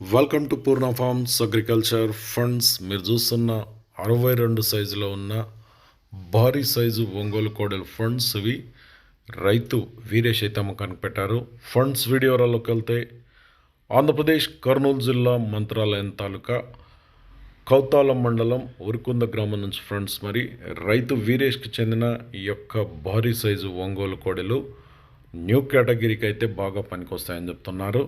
Welcome to Purna farms agriculture funds మీరు చూస్తున్న అరవై రెండు సైజులో ఉన్న భారీ సైజు ఒంగోలు కోడలు ఫండ్స్ ఇవి. రైతు వీరేష్ అయితే అమ్మకానికి పెట్టారు ఫండ్స్ వీడియోలోకి వెళ్తే ఆంధ్రప్రదేశ్ కర్నూలు జిల్లా మంత్రాలయం తాలూకా కౌతాలం మండలం ఉరుకుంద గ్రామం నుంచి ఫ్రెండ్స్ మరి. రైతు వీరేష్కి చెందిన ఈ యొక్క భారీ సైజు ఒంగోలు కోడెలు న్యూ కేటగిరీకి అయితే బాగా పనికొస్తాయని చెప్తున్నారు.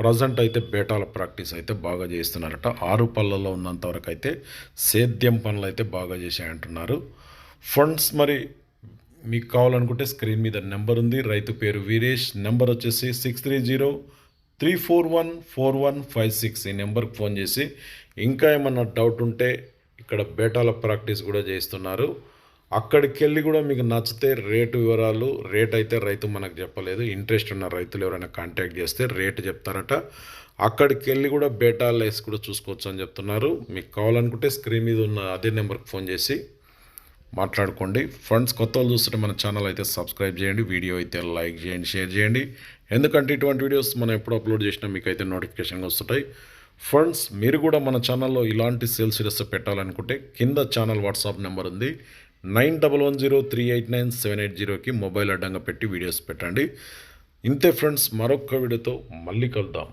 ప్రజెంట్ అయితే బేటాల ప్రాక్టీస్ అయితే బాగా చేస్తున్నారట. ఆరు పళ్ళలో ఉన్నంత వరకు అయితే సేద్యం పనులు అయితే బాగా చేశాయంటున్నారు. ఫండ్స్ మరి మీకు కావాలనుకుంటే స్క్రీన్ మీద నెంబర్ ఉంది. రైతు పేరు వీరేష్. నెంబర్ వచ్చేసి six three zero three four one four one five six. ఈ నెంబర్కి ఫోన్ చేసి ఇంకా ఏమన్నా డౌట్ ఉంటే ఇక్కడ బేటాల ప్రాక్టీస్ కూడా చేస్తున్నారు అక్కడికి వెళ్ళి కూడా మీకు నచ్చితే రేటు వివరాలు రేట్ అయితే రైతు మనకు చెప్పలేదు. ఇంట్రెస్ట్ ఉన్న రైతులు ఎవరైనా కాంటాక్ట్ చేస్తే రేటు చెప్తారట. అక్కడికి వెళ్ళి కూడా బేటా లైస్ కూడా చూసుకోవచ్చు అని చెప్తున్నారు. మీకు కావాలనుకుంటే స్క్రీన్ మీద ఉన్న అదే నెంబర్కి ఫోన్ చేసి మాట్లాడుకోండి. ఫ్రెండ్స్ కొత్త వాళ్ళు చూస్తుంటే మన ఛానల్ అయితే సబ్స్క్రైబ్ చేయండి. వీడియో అయితే లైక్ చేయండి షేర్ చేయండి. ఎందుకంటే ఇటువంటి వీడియోస్ మనం ఎప్పుడు అప్లోడ్ చేసినా మీకు అయితే నోటిఫికేషన్ వస్తుంటాయి. ఫ్రెండ్స్ మీరు కూడా మన ఛానల్లో ఇలాంటి సేల్స్ సిరీస్ పెట్టాలనుకుంటే కింద ఛానల్ వాట్సాప్ నెంబర్ ఉంది. Nine double one zero three eight nine seven eight జీరోకి మొబైల్ అడ్డంగా పెట్టి వీడియోస్ పెట్టండి. ఇంతే ఫ్రెండ్స్ మరొక వీడియోతో మళ్ళీ కలుద్దాం.